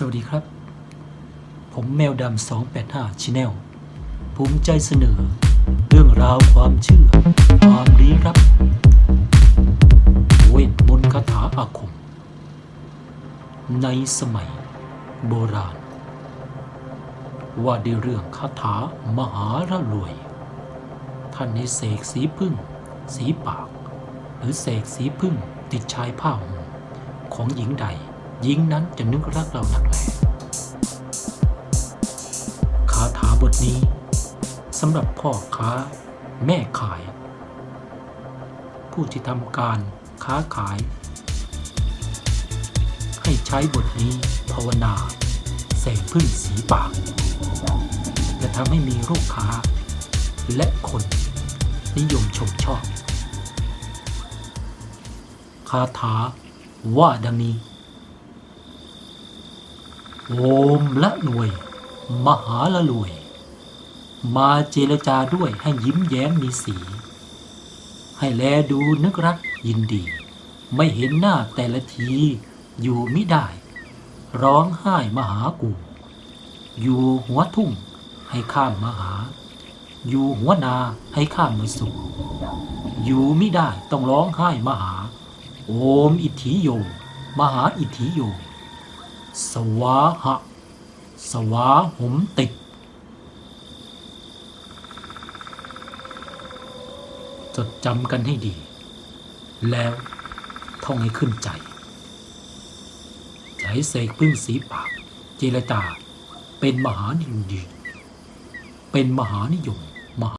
สวัสดีครับ ผมแมวดำ285 Channel ภูมิใจเสนอ เรื่องราวความเชื่อ ความลี้ลับ เวทมนต์คาถาอาคม ในสมัยโบราณ ว่าด้วยเรื่องคาถามหาระรวย ท่านในเสกสีพึ่ง สีปาก หรือเสกสีพึ่งติดชายผ้าห่มของหญิงใด หญิงนั้นจะนึกรักเรานักแหลคาถาบทนี้สำหรับพ่อค้า แม่ขาย ผู้ที่ทำการค้าขาย ให้ใช้บทนี้ภาวนาเสกพึ่งสีปาก จะทำให้มีลูกค้า และคนนิยมชมชอบ คาถาว่าดังนี้ โอมละรวย มหาละรวย มาเจรจาด้วยให้ยิ้มแย้มมีสี ให้แลดูนึกรักยินดี ไม่เห็นหน้าแต่ละที อยู่มิได้ ร้องไห้มาหากู อยู่หัวทุ่งให้ข้ามมาหา อยู่หัวนาให้ข้ามมาสู่ อยู่มิได้ต้องร้องไห้มาหา โอมอิทธิโยมหาอิทธิโย สวาหะ สวาหมติดจดจำกันให้ดี แล้วท่องให้ขึ้นใจใช้เสกพึ่งสีปาก เจรจา เป็นมหานิยมดี เป็นมหานิยม